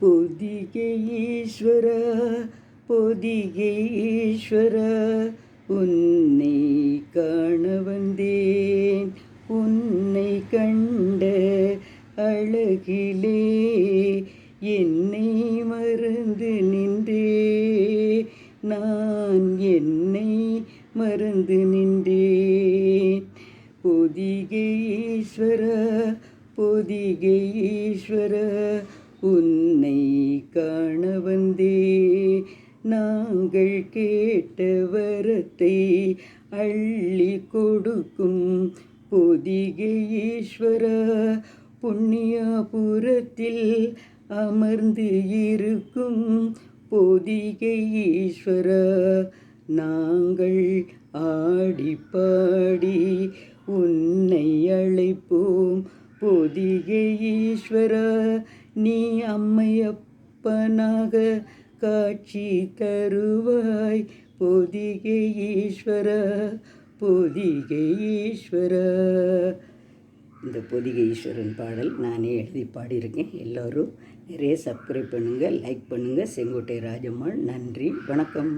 பொதிகை ஈஸ்வர பொதிகை ஈஸ்வர உன்னை காண வந்தேன். உன்னை கண்ட அழகிலே என்னை மறந்து நின்றே. நான் என்னை மறந்து நின்றேன் பொதிகை ஈஸ்வர பொதிகை ஈஸ்வர உன்னை காண வந்தே நாங்கள் கேட்ட வரத்தை அள்ளி கொடுக்கும் பொதிகை ஈஸ்வர புண்ணியபுரத்தில் அமர்ந்து இருக்கும் பொதிகை ஈஸ்வர நாங்கள் ஆடி பாடி உன்னை அழைப்போம். பொதிகை ஈஸ்வர நீ அம்மையப்பனாக காட்சி தருவாய். பொதிகை ஈஸ்வர பொதிகை ஈஸ்வர. இந்த பொதிகை ஈஸ்வரன் பாடல் நானே எழுதி பாடியிருக்கேன். எல்லோரும் நிறைய சப்ஸ்கிரைப் பண்ணுங்கள் லைக் பண்ணுங்கள் செங்கோட்டை ராஜம்மாள் நன்றி வணக்கம்.